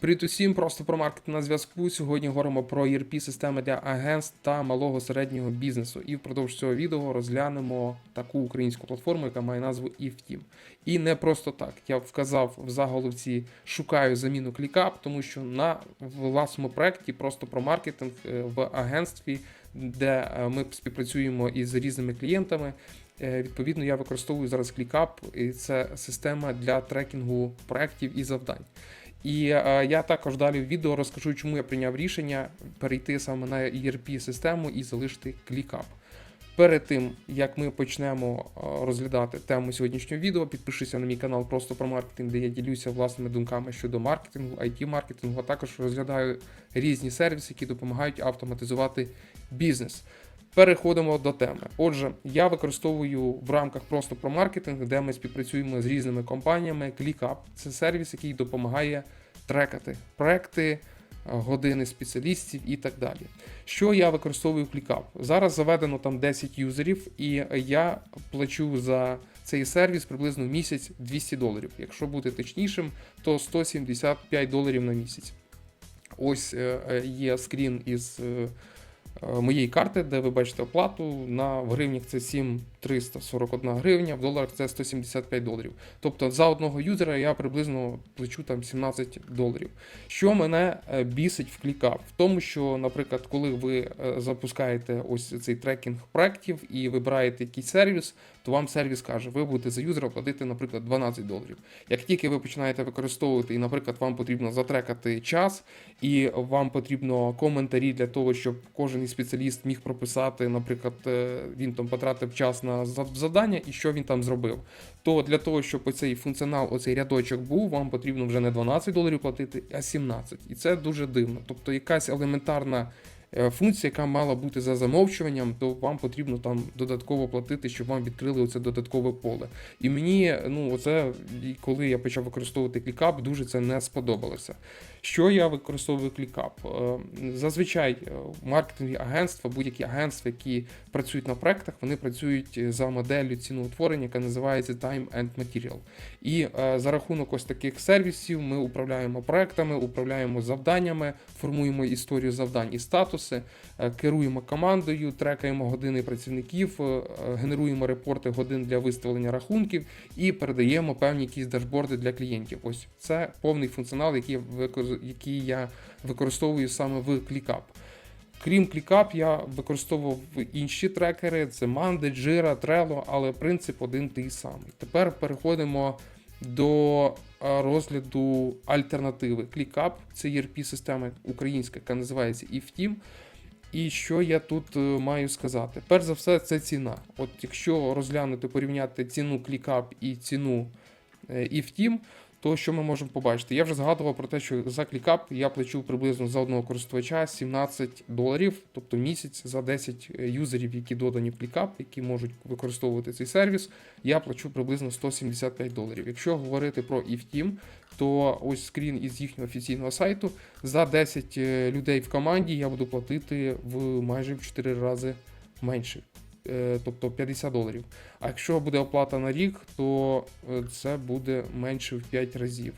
Привіт усім, просто про маркетинг на зв'язку. Сьогодні говоримо про erp системи для агентств та малого середнього бізнесу. І впродовж цього відео розглянемо таку українську платформу, яка має назву IFTeam. І не просто так. Я вказав в заголовці шукаю заміну клікап, тому що на власному проєкті просто про маркетинг е, в агентстві, де е, ми співпрацюємо із різними клієнтами. Е, Відповідно, я використовую зараз ClickUp, і це система для трекінгу проєктів і завдань. І е, я також далі в відео розкажу, чому я прийняв рішення перейти саме на ERP-систему і залишити ClickUp. Перед тим як ми почнемо е, розглядати тему сьогоднішнього відео, підпишися на мій канал просто про маркетинг, де я ділюся власними думками щодо маркетингу, IT-маркетингу, а також розглядаю різні сервіси, які допомагають автоматизувати бізнес. Переходимо до теми. Отже, я використовую в рамках просто про маркетинг, де ми співпрацюємо з різними компаніями. ClickUp – це сервіс, який допомагає трекати проекти, години спеціалістів і так далі. Що я використовую в? Зараз заведено там 10 юзерів, і я плачу за цей сервіс приблизно в місяць 200 доларів. Якщо бути точнішим, то 175 доларів на місяць. Ось е, е, є скрін із е, е, моєї карти, де ви бачите оплату. На гривнях це 7,341 гривня, в доларах це 175 доларів. Тобто за одного юзера я приблизно плачу там 17 доларів. Що мене е, бісить в ClickUp? В тому, що, наприклад, коли ви е, запускаєте ось цей трекінг проєктів і вибираєте якийсь сервіс, то вам сервіс каже, ви будете за юзера платити, наприклад, 12 доларів. Як тільки ви починаєте використовувати, і, наприклад, вам потрібно затрекати час, і вам потрібно коментарі для того, щоб кожен спеціаліст міг прописати, наприклад, е, він там потратив час на за- завдання і що він там зробив. То для того, щоб оцей функціонал, оцей рядочок був, вам потрібно вже не 12 доларів платити, а 17. І це дуже дивно. Тобто якась елементарна функція, яка мала бути за замовчуванням, то вам потрібно там додатково платити, щоб вам відкрили оце додаткове поле. І мені, ну, оце, коли я почав використовувати клікап, дуже це не сподобалося. Що я використовую клікап? Е, Зазвичай е, маркетингові агентства, будь-які агентства, які працюють на проектах, вони працюють е, за моделлю ціноутворення, яка називається Time and Material. І е, за рахунок ось таких сервісів ми управляємо проектами, управляємо завданнями, формуємо історію завдань і статуси, е, керуємо командою, трекаємо години працівників, е, генеруємо репорти годин для виставлення рахунків і передаємо певні якісь дашборди для клієнтів. Ось це повний функціонал, який я використовую саме в ClickUp. Крім ClickUp, я використовував інші трекери: це Monday, Jira, Trello, але принцип один той самий. Тепер переходимо до розгляду альтернативи. ClickUp це ERP-система українська, яка називається IFTeam. І що я тут е, маю сказати? Перш за все, це ціна. От якщо розглянути, порівняти ціну ClickUp і ціну е, IFTeam, то що ми можемо побачити? Я вже згадував про те, що за ClickUp я плачу приблизно за одного користувача 17 доларів, тобто місяць за 10 юзерів, які додані в ClickUp, які можуть використовувати цей сервіс, я плачу приблизно 175 доларів. Якщо говорити про IFTeam, то ось скрін із їхнього офіційного сайту. За 10 е, людей в команді я буду платити в майже в 4 рази менше. Е, Тобто 50 доларів. А якщо буде оплата на рік, то е, це буде менше в 5 разів.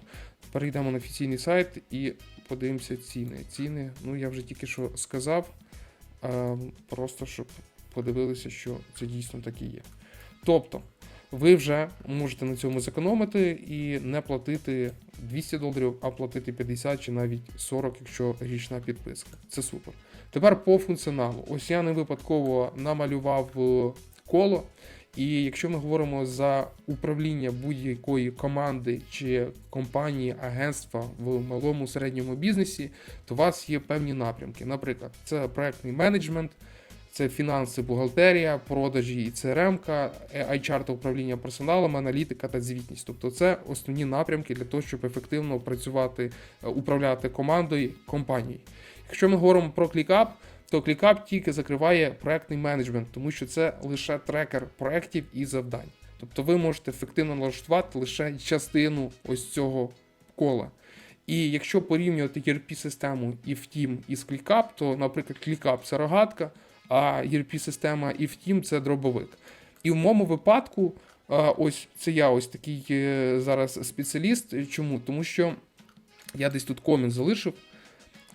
Перейдемо на офіційний сайт і подивимося ціни. Ціни, ну я вже тільки що сказав, е, просто щоб подивилися, що це дійсно так і є. Тобто, ви вже можете на цьому зекономити і не платити 200 доларів, а платити 50 чи навіть 40, якщо річна підписка. Це супер. Тепер по функціоналу. Ось я не випадково намалював е, коло. І якщо ми говоримо за управління будь-якої команди чи компанії, агентства в малому середньому бізнесі, то у вас є певні напрямки. Наприклад, це проектний менеджмент, це фінанси, бухгалтерія, продажі і CRM, HR та управління персоналом, аналітика та звітність. Тобто це основні напрямки для того, щоб ефективно працювати, е, управляти командою компанії. Якщо ми говоримо про ClickUp, то ClickUp тільки закриває проектний менеджмент, тому що це лише трекер проєктів і завдань. Тобто ви можете ефективно налаштувати лише частину ось цього кола. І якщо порівнювати ERP-систему і IFTeam із ClickUp, то, наприклад, ClickUp це рогатка, а ERP-система і IFTeam це дробовик. І в моєму випадку, ось це я ось такий е, зараз спеціаліст. Чому? Тому що Я десь тут комент залишив.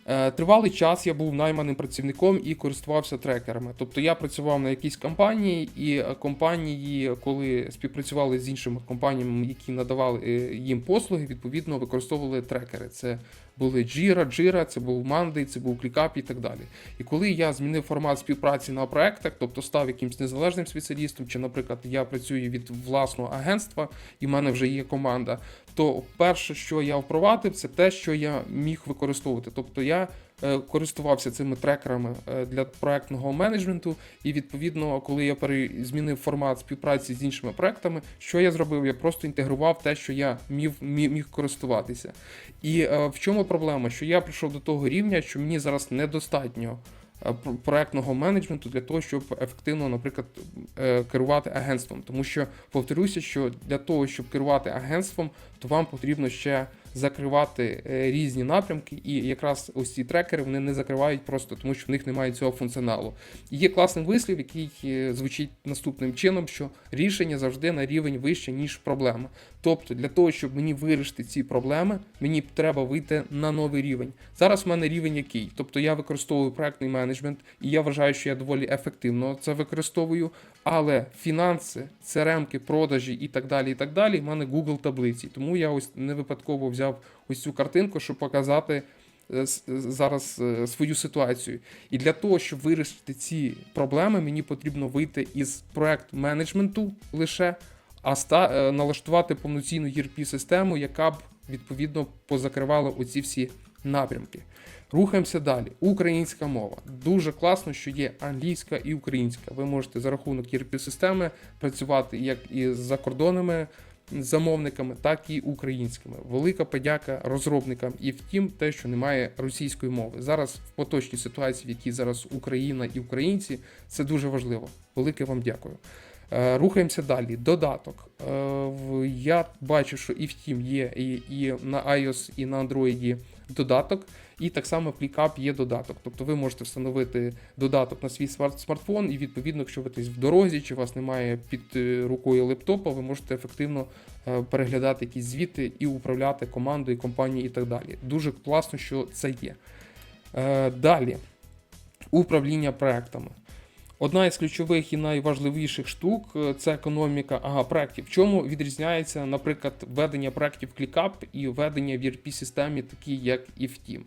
Е, Тривалий час я був найманим працівником і користувався трекерами. Тобто я працював на якійсь компанії, і е, компанії, коли співпрацювали з іншими компаніями, які надавали е, їм послуги, відповідно використовували трекери. Це були Jira, Jira, це був Monday, це був ClickUp і так далі. І коли я змінив формат співпраці на проектах, тобто став якимсь незалежним спеціалістом, чи, наприклад, я працюю від власного агентства, і в мене вже є команда, то перше, що я впровадив, це те, що я міг використовувати. Тобто я е, користувався цими трекерами е, для проектного менеджменту, і відповідно, коли я змінив формат співпраці з іншими проектами, що я зробив? Я просто інтегрував те, що я міг, міг, користуватися. І е, в чому проблема? Що я прийшов до того рівня, що мені зараз недостатньо проектного менеджменту для того, щоб ефективно, наприклад, е, керувати агентством. Тому що повторюся, що для того, щоб керувати агентством, то вам потрібно ще закривати е, різні напрямки, і якраз ось ці трекери вони не закривають просто тому, що в них немає цього функціоналу. І є класний вислів, який е, звучить наступним чином, що рішення завжди на рівень вище, ніж проблема. Тобто, для того, щоб мені вирішити ці проблеми, мені треба вийти на новий рівень. Зараз в мене рівень який? Тобто я використовую проектний менеджмент, і я вважаю, що я доволі ефективно це використовую. Але фінанси, CRM-ки, продажі і так далі, і так далі, в мене Google таблиці. Тому я ось не випадково взяв ось цю картинку, щоб показати е, зараз е, свою ситуацію. І для того, щоб вирішити ці проблеми, мені потрібно вийти із проект менеджменту лише, а ста, е, налаштувати повноцінну ERP-систему, яка б відповідно позакривала оці всі напрямки. Рухаємося далі. Українська мова. Дуже класно, що є англійська і українська. Ви можете за рахунок ERP-системи працювати як і з закордонними замовниками, так і українськими. Велика подяка розробникам і втім, те, що немає російської мови. Зараз в поточній ситуації, в якій зараз Україна і українці, це дуже важливо. Велике вам дякую. Е, Рухаємося далі. Додаток. Е, Я бачу, що і в Team є і, і на iOS, і на Android додаток, і так само в ClickUp є додаток. Тобто ви можете встановити додаток на свій смартфон, і відповідно, якщо ви десь в дорозі, чи у вас немає під е, рукою лептопа, ви можете ефективно переглядати якісь звіти і управляти командою, компанією і так далі. Дуже класно, що це є. Далі. Управління проектами. Одна із ключових і найважливіших штук е, це економіка ага, проєктів. В чому відрізняється, наприклад, ведення проєктів ClickUp і ведення в ERP-системі, такі як IFTeam.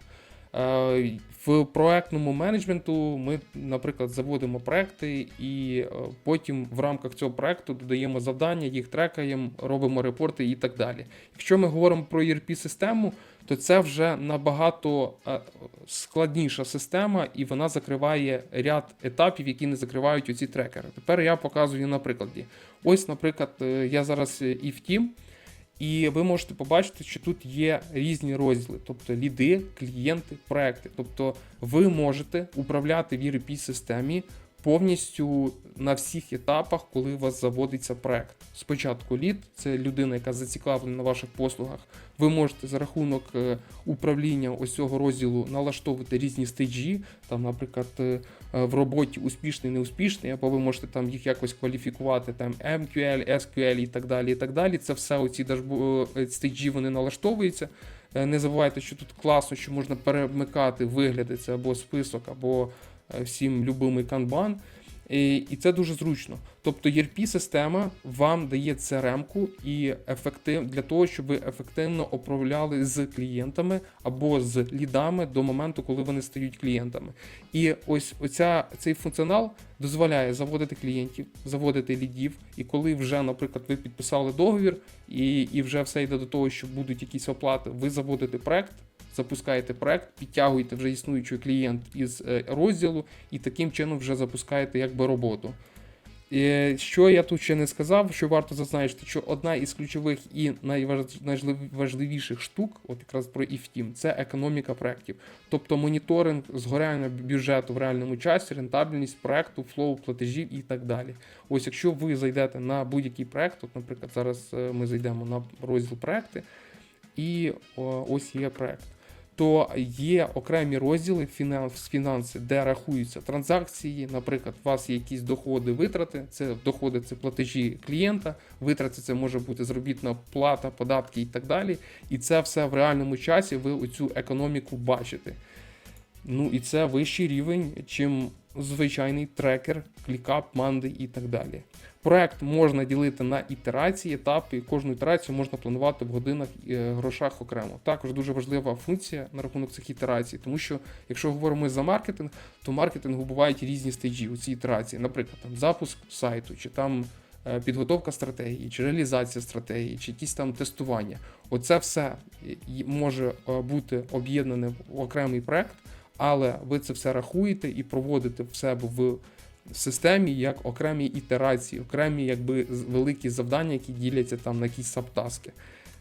Е, В проектному менеджменту ми, наприклад, заводимо проекти і е, потім в рамках цього проекту додаємо завдання, їх трекаємо, робимо репорти і так далі. Якщо ми говоримо про ERP-систему, то це вже набагато е, складніша система, і вона закриває ряд етапів, які не закривають оці трекери. Тепер я показую на прикладі. Ось, наприклад, е, я зараз е, і в Team, і ви можете побачити, що тут є різні розділи, тобто ліди, клієнти, проекти. Тобто ви можете управляти в ERP-системі повністю на всіх етапах, коли у вас заводиться проект. Спочатку лід це людина, яка зацікавлена на ваших послугах. Ви можете за рахунок е, управління ось цього розділу налаштовувати різні стейджі, там, наприклад, е, е, в роботі успішний, неуспішний, або ви можете там їх якось кваліфікувати, там MQL, SQL і так далі. і так далі. Це все оці е, вони налаштовуються. Не забувайте, що тут класно, що можна перемикати вигляди, це або список, або всім любимий канбан. І, це дуже зручно. Тобто ERP-система вам дає CRM-ку і ефектив для того, щоб ви ефективно управляли з клієнтами або з лідами до моменту, коли вони стають клієнтами. І ось оця, цей функціонал дозволяє заводити клієнтів, заводити лідів. І коли вже, наприклад, ви підписали договір, і, і вже все йде до того, що будуть якісь оплати, ви заводите проект. Запускаєте проект, підтягуєте вже існуючий клієнт із е, розділу, і таким чином вже запускаєте якби роботу. Е, Що я тут ще не сказав, що варто зазначити, що одна із ключових і найваж- найважливіших штук, от якраз про IFTIM, це економіка проєктів. Тобто моніторинг згоряння бюджету в реальному часі, рентабельність проекту, флоу платежів і так далі. Ось якщо ви зайдете на будь-який проект, от, наприклад, зараз е, ми зайдемо на розділ проекти, і ось є проект. То є окремі розділи фінанс, фінанси, де рахуються транзакції. Наприклад, у вас є якісь доходи, витрати. Це доходи, це платежі клієнта, витрати це може бути заробітна плата, податки і так далі. І це все в реальному часі. Ви оцю економіку бачите. Ну і це вищий рівень, чим звичайний трекер, клікап, манди і так далі. Проект можна ділити на ітерації, етапи, і кожну ітерацію можна планувати в годинах і е, грошах окремо. Також дуже важлива функція на рахунок цих ітерацій, тому що якщо говоримо за маркетинг, то маркетингу бувають різні стейджі у цій ітерації, наприклад, там запуск сайту, чи там е, підготовка стратегії, чи реалізація стратегії, чи якісь там тестування. Оце все може е, бути об'єднане в окремий проект, але ви це все рахуєте і проводите в себе в системі як окремі ітерації, окремі якби великі завдання, які діляться там на якісь сабтаски.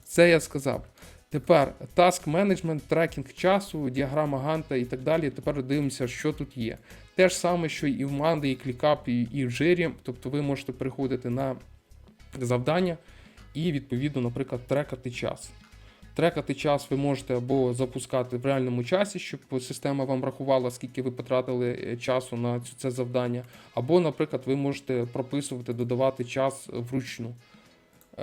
Це я сказав. Тепер таск менеджмент, трекінг часу, діаграма Ганта і так далі. Тепер дивимося, що тут є. Те ж саме, що і в Манди, і ClickUp, і, в Jira. Тобто ви можете переходити на завдання і, відповідно, наприклад, трекати час. Трекати час ви можете або запускати в реальному часі, щоб система вам рахувала, скільки ви потратили е, часу на це завдання. Або, наприклад, ви можете прописувати, додавати час вручну.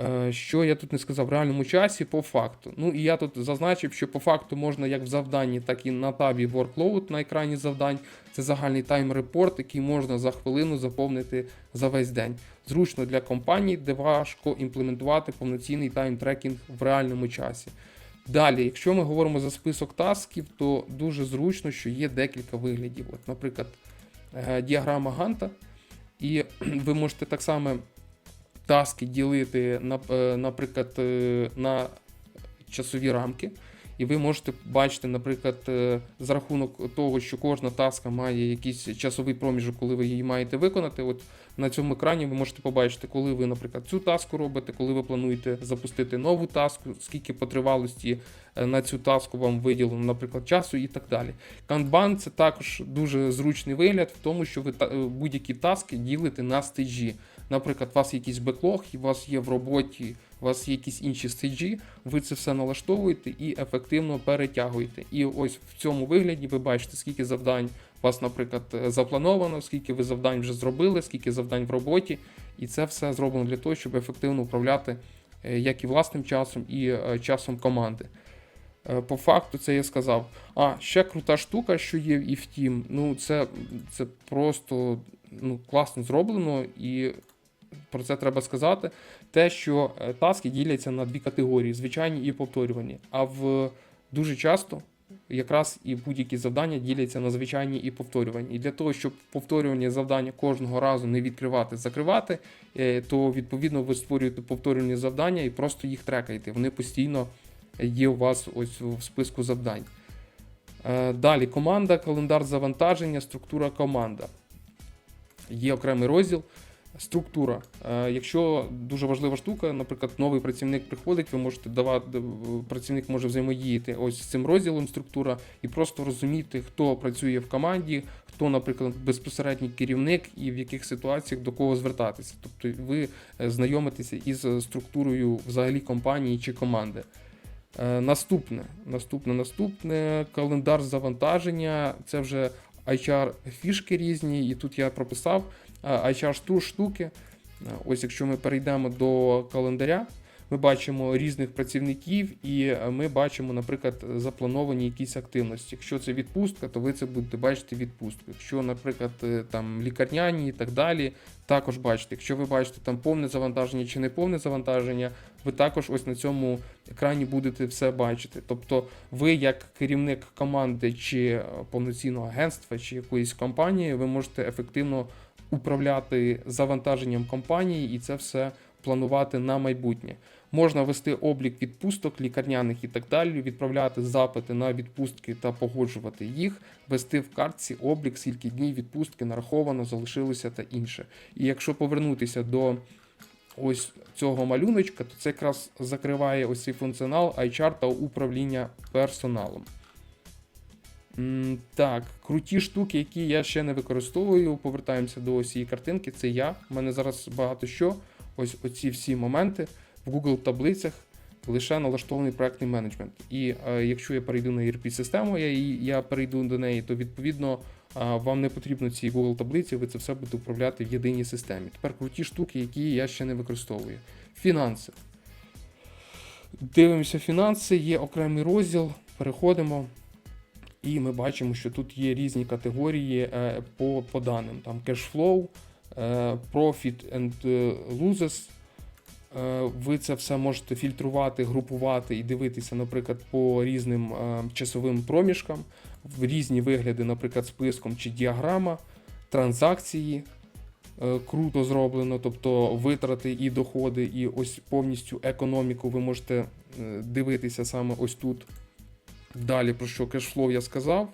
Е, Що я тут не сказав в реальному часі по факту. Ну і я тут зазначив, що по факту можна як в завданні, так і на табі workload на екрані завдань. Це загальний тайм-репорт, який можна за хвилину заповнити за весь день. Зручно для компаній, де важко імплементувати повноцінний тайм-трекінг в реальному часі. Далі, якщо ми говоримо за список тасків, то дуже зручно, що є декілька виглядів. От, наприклад, е, діаграма Ганта, і ви можете так само таски ділити, е, наприклад, е, на часові рамки. І ви можете бачити, наприклад, е, за рахунок того, що кожна таска має якийсь часовий проміжок, коли ви її маєте виконати. От на цьому екрані ви можете побачити, коли ви, наприклад, цю таску робите, коли ви плануєте запустити нову таску, скільки по тривалості на цю таску вам виділено, наприклад, часу і так далі. Kanban це також дуже зручний вигляд в тому, що ви будь-які таски ділите на стейджі. Наприклад, у вас якийсь беклог, у вас є в роботі, у вас є якісь інші стейджі, ви це все налаштовуєте і ефективно перетягуєте. І ось в цьому вигляді ви бачите, скільки завдань у вас, наприклад, е, заплановано, скільки ви завдань вже зробили, скільки завдань в роботі. І це все зроблено для того, щоб ефективно управляти е, як і власним часом, і е, часом команди. По факту, це я сказав. А ще крута штука, що є і в Team, ну це, це просто ну, класно зроблено, і про це треба сказати. Те, що е, таски діляться на дві категорії: звичайні і повторювані. А в дуже часто якраз і будь-які завдання діляться на звичайні і повторювані. І для того, щоб повторювання завдання кожного разу не відкривати, закривати, е, то відповідно ви створюєте повторювані завдання і просто їх трекаєте. Вони постійно є у вас ось в списку завдань. Е, Далі команда, календар завантаження, структура команда. Є окремий розділ. Структура. Е, Якщо дуже важлива штука, наприклад, новий працівник приходить, ви можете давати, працівник може взаємодіяти ось з цим розділом структура і просто розуміти, хто працює в команді, хто, наприклад, безпосередній керівник і в яких ситуаціях до кого звертатися. Тобто ви е, знайомитеся із структурою взагалі компанії чи команди. Е, Наступне, наступне, наступне календар завантаження. Це вже HR фішки різні, і тут я прописав е, HR шту- штуки. Ось якщо ми перейдемо до календаря, ми бачимо різних працівників, і е, ми бачимо, наприклад, заплановані якісь активності. Якщо це відпустка, то ви це будете бачити відпустку. Якщо, наприклад, е, там лікарняні і так далі, також бачите. Якщо ви бачите там повне завантаження чи не повне завантаження, ви також ось на цьому екрані будете все бачити. Тобто, ви, як керівник команди чи е, повноцінного агентства чи якоїсь компанії, ви можете ефективно управляти завантаженням компанії і це все планувати на майбутнє. Можна вести облік відпусток, лікарняних і так далі, відправляти запити на відпустки та погоджувати їх, вести в картці облік, скільки днів відпустки нараховано, залишилося та інше. І якщо повернутися до ось цього малюночка, то це якраз закриває ось цей функціонал HR та управління персоналом. Так, круті штуки, які я ще не використовую. Повертаємося до цієї картинки. Це я. У мене зараз багато що. Ось оці всі моменти в Google таблицях. лише налаштований проектний менеджмент. І е, якщо я перейду на ERP систему, я, я перейду до неї, то відповідно а, вам не потрібно ці Google таблиці, ви це все будете управляти в єдиній системі. Тепер круті штуки, які я ще не використовую. Фінанси. Дивимося фінанси, є окремий розділ, переходимо. І ми бачимо, що тут є різні категорії е, по, по даним. Там cashflow, е, profit and е, losses. Ви це все можете фільтрувати, групувати і дивитися, наприклад, по різним часовим проміжкам, в різні вигляди, наприклад, списком чи діаграма, транзакції. Круто зроблено, тобто витрати і доходи, і ось повністю економіку ви можете дивитися саме ось тут. Далі про що кешфлоу я сказав.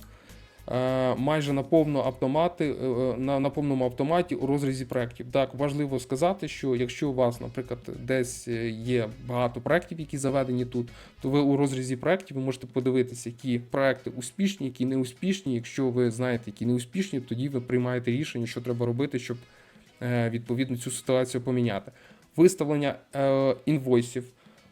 Е, майже на повну автомати, е, е, на, на повному автоматі у розрізі проєктів. Так, важливо сказати, що якщо у вас, наприклад, десь є багато проєктів, які заведені тут, то ви у розрізі проєктів можете подивитися, які проєкти успішні, які не успішні. Якщо ви знаєте, які не успішні, тоді ви приймаєте рішення, що треба робити, щоб відповідно цю ситуацію поміняти. Виставлення інвойсів.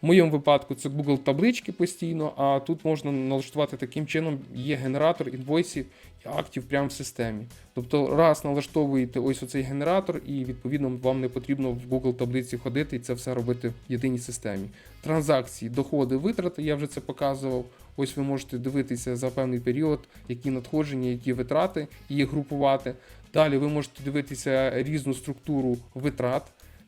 В моєму випадку це Google таблички постійно, а тут можна налаштувати таким чином, є генератор інвойсів і актів прямо в системі. Тобто, раз налаштовуєте ось оцей генератор, і відповідно вам не потрібно в Google таблиці ходити і це все робити в єдиній системі. Транзакції, доходи, витрати, я вже це показував. Ось ви можете дивитися за певний період, які надходження, які витрати, і їх групувати. Далі ви можете дивитися різну структуру витрат.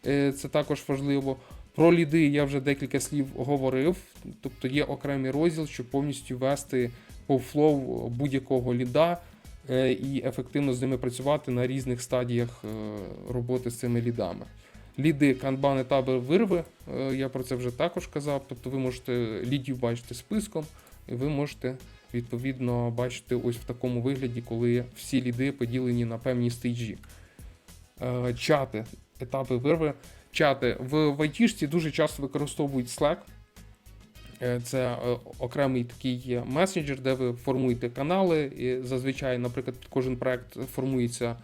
Е, Це також важливо. Про ліди я вже декілька слів говорив. Тобто є окремий розділ, щоб повністю вести по флоу будь-якого ліда е, і ефективно з ними працювати на різних стадіях е, роботи з цими лідами. Ліди, канбан, етапи, вирви. е, Я про це вже також казав. Тобто ви можете лідів бачити списком, і ви можете відповідно бачити ось в такому вигляді, коли всі ліди поділені на певні стейджі. Чати, етапи вирви. Чати в в айтішці дуже часто використовують Slack. Е, Це е, окремий такий месенджер, де ви формуєте канали. І зазвичай, наприклад, кожен проект формується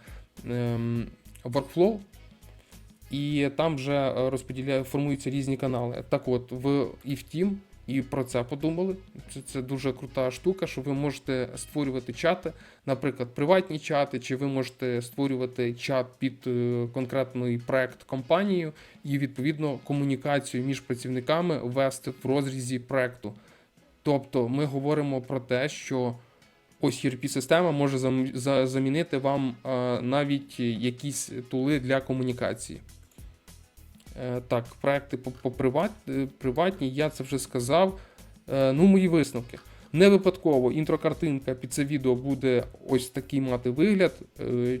ем, workflow, і там вже формуються різні канали. Так от, в IFTeam і про це подумали. Це, це дуже крута штука, що ви можете створювати чати, наприклад, приватні чати, чи ви можете створювати чат під е, конкретний проект компанією і відповідно комунікацію між працівниками ввести в розрізі проекту. Тобто ми говоримо про те, що ось ERP-система може зам- замінити вам е, навіть якісь тули для комунікації. Е, Так, проекти по, приват, е, приватні, я це вже сказав. Е, Ну, мої висновки. Не випадково інтрокартинка під це відео буде ось такий мати вигляд.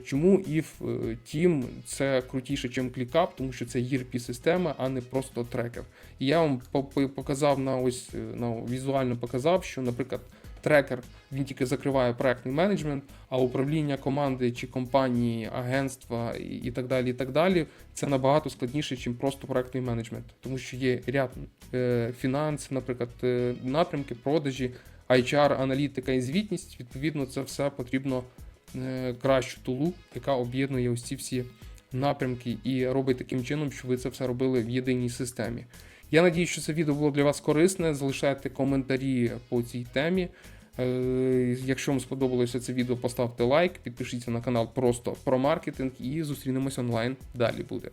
Чому if е, Team це крутіше, ніж ClickUp, тому що це ERP-система, а не просто трекер. І я вам по- по- показав на ось на візуально показав, що, наприклад, трекер він тільки закриває проектний менеджмент, а управління команди чи компанії, агентства і, так далі. І так далі, це набагато складніше, ніж просто проектний менеджмент, тому що є ряд е, фінансів, наприклад, е, напрямки, продажі, HR, аналітика і звітність. Відповідно, це все потрібно е, кращу тулу, яка об'єднує ці всі напрямки і робить таким чином, щоб ви це все робили в єдиній системі. Я надію, що це відео було для вас корисне. Залишайте коментарі по цій темі. Е, Якщо вам сподобалося це відео, поставте лайк, підпишіться на канал просто про маркетинг і зустрінемось онлайн. Далі буде.